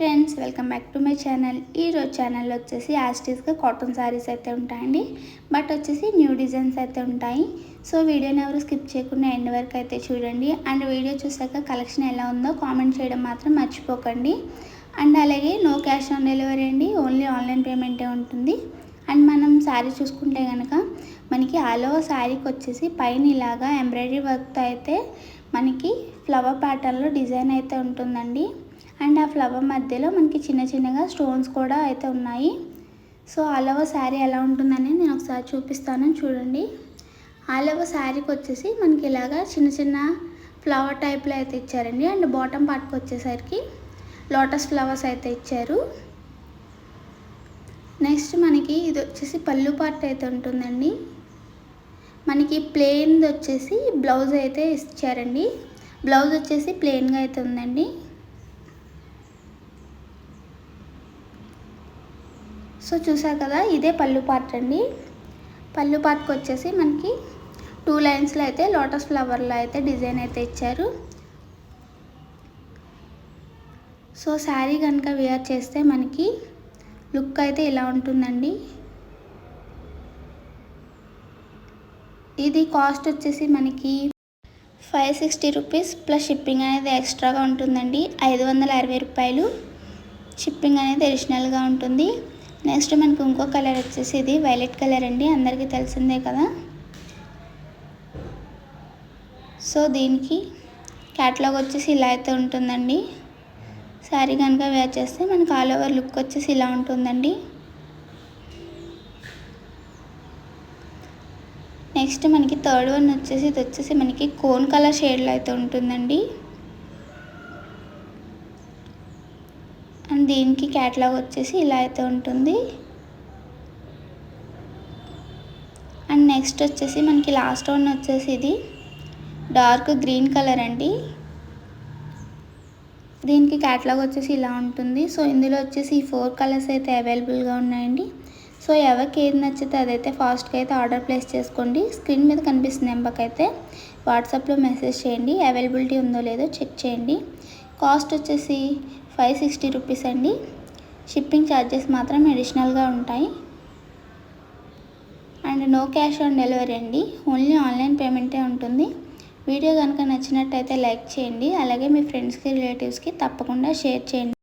Friends welcome back to my channel. ఈరోజు ఛానల్లో వచ్చేసి యాస్టీస్గా కాటన్ శారీస్ అయితే ఉంటాయండి. బట్ వచ్చేసి న్యూ డిజైన్స్ అయితే ఉంటాయి. సో వీడియోని ఎవరు స్కిప్ చేయకుండా ఎండ్ వరకు అయితే చూడండి. అండ్ వీడియో చూసాక కలెక్షన్ ఎలా ఉందో కామెంట్ చేయడం మాత్రం మర్చిపోకండి. అండ్ అలాగే నో క్యాష్ ఆన్ డెలివరీ అండి. ఓన్లీ ఆన్లైన్ పేమెంటే ఉంటుంది. అండ్ మనం శారీ చూసుకుంటే కనుక మనకి ఆలో శారీకి వచ్చేసి పైన ఇలాగా ఎంబ్రాయిడరీ వర్క్తో అయితే మనకి ఫ్లవర్ ప్యాటర్న్లో డిజైన్ అయితే ఉంటుందండి. అండ్ ఆ ఫ్లవర్ మధ్యలో మనకి చిన్న చిన్నగా స్టోన్స్ కూడా అయితే ఉన్నాయి. సో ఆల్ ఓవర్ శారీ ఎలా ఉంటుందని నేను ఒకసారి చూపిస్తాను చూడండి. ఆల్ ఓవర్ శారీకి వచ్చేసి మనకి ఇలాగా చిన్న చిన్న ఫ్లవర్ టైప్లో అయితే ఇచ్చారండి. అండ్ బాటమ్ పార్ట్కి వచ్చేసరికి లోటస్ ఫ్లవర్స్ అయితే ఇచ్చారు. నెక్స్ట్ మనకి ఇది వచ్చేసి పళ్ళు పార్ట్ అయితే ఉంటుందండి. మనకి ప్లెయిన్ది వచ్చేసి బ్లౌజ్ అయితే ఇచ్చారండి. బ్లౌజ్ వచ్చేసి ప్లెయిన్గా అయితే ఉందండి. సో చూసారు కదా ఇదే పళ్ళు పార్ట్ అండి. పళ్ళు పార్ట్కి వచ్చేసి మనకి టూ లైన్స్లో అయితే లోటస్ ఫ్లవర్లో అయితే డిజైన్ అయితే ఇచ్చారు. సో శారీ కనుక వేర్ చేస్తే మనకి లుక్ అయితే ఇలా ఉంటుందండి. ఇది కాస్ట్ వచ్చేసి మనకి five sixty rupees plus shipping అనేది ఎక్స్ట్రాగా ఉంటుందండి. ఐదు వందల అరవై రూపాయలు. షిప్పింగ్ అనేది అడిషనల్గా ఉంటుంది. నెక్స్ట్ మనకు ఇంకో కలర్ వచ్చేసి ఇది వైలెట్ కలర్ అండి అందరికీ తెలిసిందే కదా. సో దీనికి క్యాట్లాగ్ వచ్చేసి ఇలా అయితే ఉంటుందండి. శారీ కనుక వేర్ చేస్తే మనకు ఆల్ ఓవర్ లుక్ వచ్చేసి ఇలా ఉంటుందండి. నెక్స్ట్ మనకి థర్డ్ వన్ వచ్చేసి ఇది వచ్చేసి మనకి కోన్ కలర్ షేడ్లో అయితే ఉంటుందండి. అండ్ దీనికి క్యాట్లాగ్ వచ్చేసి ఇలా అయితే ఉంటుంది. అండ్ నెక్స్ట్ వచ్చేసి మనకి లాస్ట్ వన్ వచ్చేసి ఇది డార్క్ గ్రీన్ కలర్ అండి. దీనికి క్యాట్లాగ్ వచ్చేసి ఇలా ఉంటుంది. సో ఇందులో వచ్చేసి ఈ ఫోర్ కలర్స్ అయితే అవైలబుల్గా ఉన్నాయండి. సో ఎవరికి ఏది నచ్చితే అదైతే ఫాస్ట్గా అయితే ఆర్డర్ ప్లేస్ చేసుకోండి. స్క్రీన్ మీద కనిపిస్తుంది నెంబర్కి అయితే వాట్సాప్లో మెసేజ్ చేయండి. అవైలబిలిటీ ఉందో లేదో చెక్ చేయండి. కాస్ట్ వచ్చేసి ఫైవ్ సిక్స్టీ రూపీస్ అండి. షిప్పింగ్ ఛార్జెస్ మాత్రం అడిషనల్గా ఉంటాయి. And no cash on delivery అండి. ఓన్లీ ఆన్లైన్ పేమెంటే ఉంటుంది. వీడియో కనుక నచ్చినట్టయితే లైక్ చేయండి. అలాగే మీ ఫ్రెండ్స్కి రిలేటివ్స్కి తప్పకుండా షేర్ చేయండి.